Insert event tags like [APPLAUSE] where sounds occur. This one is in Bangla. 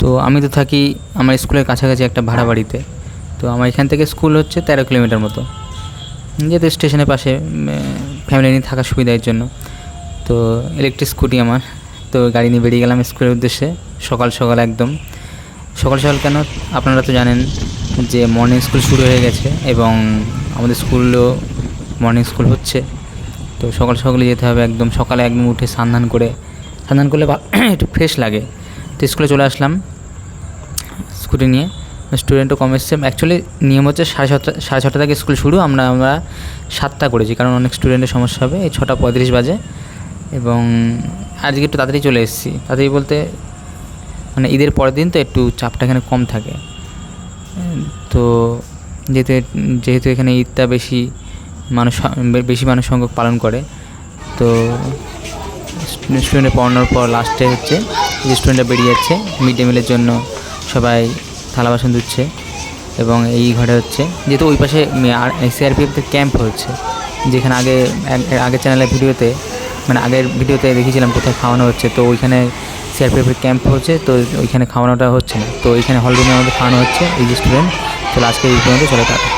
তো আমি তো থাকি আমার স্কুলের কাছাকাছি একটা ভাড়া বাড়িতে। তো আমার এখান থেকে স্কুল হচ্ছে তেরো কিলোমিটার মতো। যেহেতু স্টেশনের পাশে ফ্যামিলি নিয়ে থাকার সুবিধার জন্য। তো ইলেকট্রিক স্কুটি আমার। তো গাড়ি নিয়ে বেরিয়ে গেলাম স্কুলের উদ্দেশ্যে, সকাল সকাল একদম। সকাল সকাল কেন? আপনারা তো জানেন যে মর্নিং স্কুল শুরু হয়ে গেছে এবং আমাদের স্কুলও মর্নিং স্কুল হচ্ছে। তো সকাল সকালে যেতে হবে একদম। সকালে একদম উঠে স্নান করে, স্নান করলে [COUGHS] একটু ফ্রেশ লাগে। তো স্কুলে চলে আসলাম, স্কুটি নিয়ে। স্টুডেন্টও কম এসছে। অ্যাকচুয়ালি নিয়ম হচ্ছে সাড়ে ছটা সাড়ে ছটা থেকে স্কুল শুরু। আমরা আমরা সাতটা করেছি, কারণ অনেক স্টুডেন্টের সমস্যা হবে। এই ছটা পঁয়ত্রিশ বাজে। এবং আজকে একটু তাড়াতাড়ি চলে এসেছি। তাড়াতাড়ি বলতে মানে ঈদের পরের দিন তো একটু চাপটা এখানে কম থাকে। তো যেহেতু যেহেতু এখানে ঈদটা বেশি মানুষ বেশি মানুষ সংখ্যক পালন করে, তো স্টুডেন্টে পড়ানোর পর লাস্টে হচ্ছে স্টুডেন্টরা বেরিয়ে যাচ্ছে। মিড ডে মিলের জন্য সবাই থালা বাসন ধুচ্ছে এবং এই ঘরে হচ্ছে। যেহেতু ওই পাশে সিআরপিএফের ক্যাম্প হচ্ছে, যেখানে আগে আগের চ্যানেলের ভিডিওতে মানে আগের ভিডিওতে দেখেছিলাম কোথায় খাওয়ানো হচ্ছে, তো ওইখানে সিআরপিএফের ক্যাম্প হচ্ছে, তো ওইখানে খাওয়ানোটা হচ্ছে না। তো ওইখানে হল আমাদের খাওয়ানো হচ্ছে এই যে স্টুডেন্ট তো আজকে এই পর্যন্ত চলে টাটা।